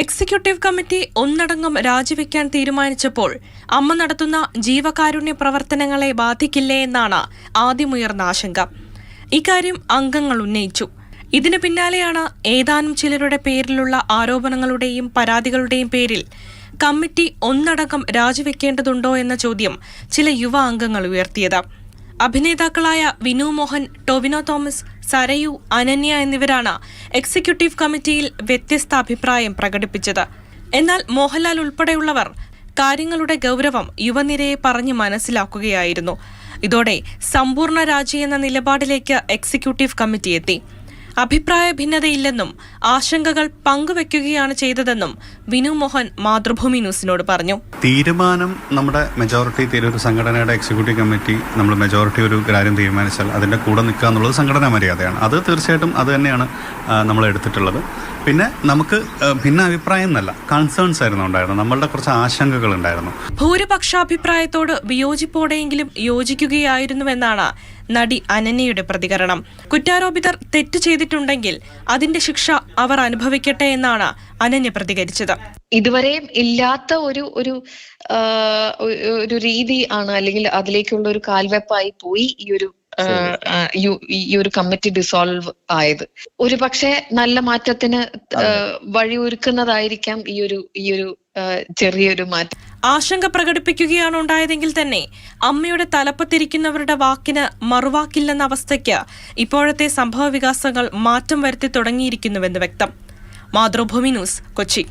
Executive committee ഒന്നടങ്കം രാജിവെക്കാൻ തീരുമാനിച്ചപ്പോൾ അമ്മ നടത്തുന്ന ജീവകാരുണ്യ പ്രവർത്തനങ്ങളെ ബാധിക്കില്ലേ എന്നാണ് ആദ്യമുയർന്ന ആശങ്ക. ഇക്കാര്യം അംഗങ്ങൾ ഉന്നയിച്ചു. ഇതിന് പിന്നാലെയാണ് ഏതാനും ചിലരുടെ പേരിലുള്ള ആരോപണങ്ങളുടെയും പരാതികളുടെയും പേരിൽ കമ്മിറ്റി ഒന്നടങ്കം രാജിവെക്കേണ്ടതുണ്ടോ എന്ന ചോദ്യം ചില യുവ അംഗങ്ങൾ ഉയർത്തിയത്. അഭിനേതാക്കളായ വിനു മോഹൻ ടോവിനോ തോമസ് സരയു അനന്യ എന്നിവരാണ് എക്സിക്യൂട്ടീവ് കമ്മിറ്റിയിൽ വ്യത്യസ്ത അഭിപ്രായം പ്രകടിപ്പിച്ചത്. എന്നാൽ മോഹൻലാൽ ഉൾപ്പെടെയുള്ളവർ കാര്യങ്ങളുടെ ഗൗരവം യുവനിരയെ പറഞ്ഞ് മനസ്സിലാക്കുകയായിരുന്നു. ഇതോടെ സമ്പൂർണ രാജി എന്ന നിലപാടിലേക്ക് എക്സിക്യൂട്ടീവ് കമ്മിറ്റി എത്തി. അഭിപ്രായ ഭിന്നതയില്ലെന്നും ആശങ്കകൾ പങ്കുവെക്കുകയാണ് ചെയ്തതെന്നും വിനു മോഹൻ മാതൃഭൂമി ന്യൂസിനോട് പറഞ്ഞു. തീരുമാനം നമ്മുടെ മെജോറിറ്റി തീരു ഒരു സംഘടനയുടെ എക്സിക്യൂട്ടീവ് കമ്മിറ്റി നമ്മൾ മെജോറിറ്റി ഒരു കാര്യം തീരുമാനിച്ചാൽ അതിന്റെ കൂടെ നിൽക്കുക എന്നുള്ളത് സംഘടനാ മര്യാദയാണ്. അത് തീർച്ചയായിട്ടും അത് തന്നെയാണ് നമ്മൾ എടുത്തിട്ടുള്ളത്. പിന്നെ നമുക്ക് ഭിന്ന അഭിപ്രായം എന്നല്ല കൺസേൺസ് ആയിരുന്നു ഉണ്ടായിരുന്നു നമ്മളുടെ കുറച്ച് ആശങ്കകൾ ഉണ്ടായിരുന്നു. ഭൂരിപക്ഷാഭിപ്രായത്തോട് വിയോജിപ്പോടെയെങ്കിലും യോജിക്കുകയായിരുന്നുവെന്നാണ് നടി അനന്യയുടെ പ്രതികരണം. കുറ്റാരോപിതർ തെറ്റ് ചെയ്തിട്ടുണ്ടെങ്കിൽ അതിന്റെ ശിക്ഷ അവർ അനുഭവിക്കട്ടെ എന്നാണ് അനന്യ പ്രതികരിച്ചത്. ഇതുവരെയും ഇല്ലാത്ത ഒരു ഒരു ഒരു രീതി ആണ് അല്ലെങ്കിൽ അതിലേക്കുള്ള ഒരു കാൽവെപ്പായി പോയി ഈ ഒരു ഈ ഒരു കമ്മിറ്റി ഡിസോൾവ് ആയത്. ഒരു പക്ഷേ നല്ല മാറ്റത്തിന് വഴിയൊരുക്കുന്നതായിരിക്കാം ഈ ഒരു ഈ ഒരു ചെറിയൊരു മാറ്റം. ആശങ്ക പ്രകടിപ്പിക്കുകയാണ് ഉണ്ടായതെങ്കിൽ തന്നെ അമ്മയുടെ തലപ്പത്തിരിക്കുന്നവരുടെ വാക്കിന് മറുവാക്കില്ലെന്ന അവസ്ഥയ്ക്ക് ഇപ്പോഴത്തെ സംഭവ വികാസങ്ങൾ മാറ്റം വരുത്തി തുടങ്ങിയിരിക്കുന്നുവെന്ന് വ്യക്തം. മാതൃഭൂമി ന്യൂസ് കൊച്ചി.